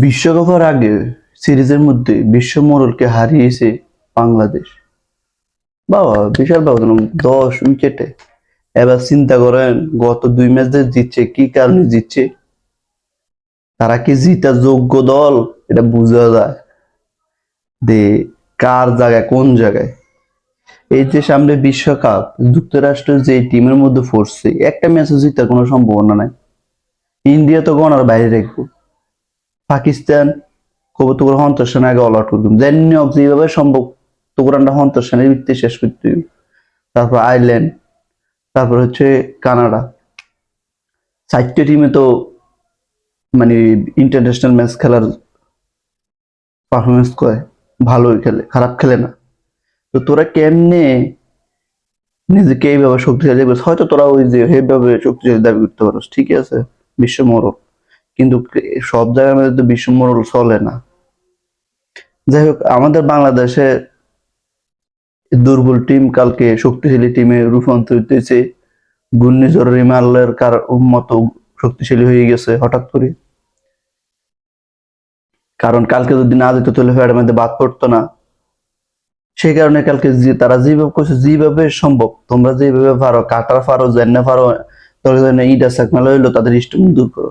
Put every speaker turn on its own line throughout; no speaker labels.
বিশ্বকাপের আগে সিরিজের মধ্যে বিশ্ব মোড়লকে হারিয়েছে বাংলাদেশ। বাবা, বিশাল ব্যবধান, দশ উইকেটে। এবার চিন্তা করেন, গত দুই ম্যাচ জিতছে, কি কারণে জিতছে? তারা কি জিতার যোগ্য দল? এটা বোঝা যায়। যে কার জায়গায়, কোন জায়গায়? এই যে সামনে বিশ্বকাপ যুক্তরাষ্ট্রের যে টিমের মধ্যে পড়ছে, একটা ম্যাচও জিতার কোনো সম্ভাবনা নাই। ইন্ডিয়া তো গণার বাইরে রাখব। পাকিস্তান কবে তোর সন্তোষ সেন আগে অল আউট করবেন যেমনি হোক যেভাবে সম্ভব তোর আমরা সন্তোষ সেনের ভিত্তি শেষ করতে। তারপর আয়ারল্যান্ড তারপর হচ্ছে কানাডা চারটে টিমে তো মানে ইন্টারন্যাশনাল ম্যাচ খেলার পারফরমেন্স করে ভালোই খেলে, খারাপ খেলে না। তো তোরা কেমনে নিজেকে এইভাবে শক্তিশালী হয়তো তোরা ওই যে এইভাবে শক্তিশালী দাবি করতে পারো ঠিকই আছে। বিশ্ব মরল কিন্তু সব জায়গার মধ্যে তো বিশ্ব মরল চলে না। যাই হোক, আমাদের বাংলাদেশে দুর্বল টিম কালকে শক্তিশালী টিমে রূপান্তরিত হয়েছে। ঘূর্ণিঝড় রিমালের কার মতো শক্তিশালী হয়ে গেছে হঠাৎ করে। কারণ কালকে যদি না যেত তাহলে ফেয়ারের মধ্যে বাদ পড়তো না। সেই কারণে কালকে তারা যেভাবে করছে, যেভাবে সম্ভব, তোমরা যেভাবে পারো কাটার পারো জেন্না পারো জন্য ইটা সাকমাল হইল, তাদের ইষ্টম দূর করো।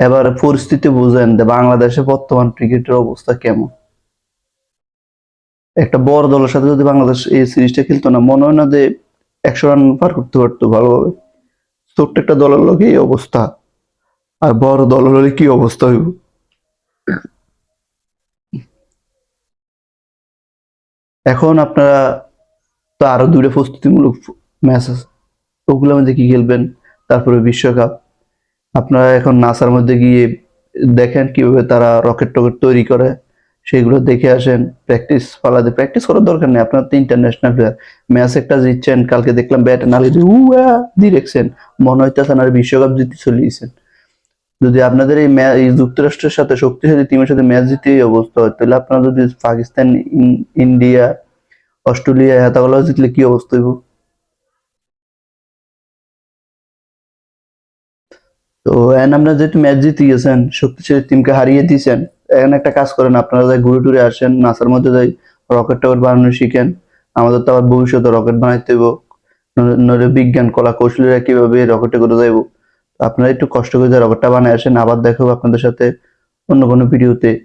এবার পরিস্থিতি বুঝেন যে বাংলাদেশে বর্তমান ক্রিকেটের অবস্থা কেমন। একটা বড় দলের সাথে যদি বাংলাদেশ এই সিরিজটা খেলতো না, মনে হয় না যে একশো রান পার করতে পারতো ভালোভাবে। ছোট্ট একটা দলের লোক এই অবস্থা, আর বড় দল হলে কি অবস্থা হইব? এখন আপনারা তো আরও দুইটা প্রস্তুতিমূলক ম্যাচ আছে, ওগুলোর মধ্যে কি খেলবেন? তারপরে বিশ্বকাপ আপনারা এখন নাসার মধ্যে গিয়ে দেখেন কীভাবে তারা রকেট টকেট তৈরি করে, সেগুলো দেখে আসেন, প্র্যাকটিস পালাতে। প্র্যাকটিস করার দরকার নেই, আপনার তো ইন্টারন্যাশনাল প্লেয়ার ম্যাচ একটা জিতছেন, কালকে দেখলাম ব্যাট নালে উয়া দিরেকছেন মনে হইতেছে না বিশ্বকাপ জিতে চলিয়েছেন। যদি আপনাদের এই যুক্তরাষ্ট্রের সাথে শক্তিশালী টিমের সাথে ম্যাচ জিতে এই অবস্থা হয়, তাহলে আপনারা যদি পাকিস্তান, ইন- ইন্ডিয়া, অস্ট্রেলিয়া হেতাগুলো জিতলে কি অবস্থা হইব? তো এখন আপনারা যেহেতু ম্যাচ জিতে গেছেন শক্তিশালী টিমকে হারিয়ে দিয়েছেন, এখন একটা কাজ করেন, আপনারা যাই ঘুরে টুরে আসেন, নাসার মধ্যে যাই রকেট টকেট বানানো শিখেন, আমাদের তো আবার ভবিষ্যতে রকেট বানাইতে হইব, নইলে- বিজ্ঞান, কলা কৌশলীরা কীভাবে রকেটে করে যাইব আপনারা একটু কষ্ট করে রকেটটা বানায় আসেন, আবার দেখাবো আপনাদের সাথে অন্য কোনো ভিডিওতে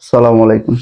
সালাম আলাইকুম।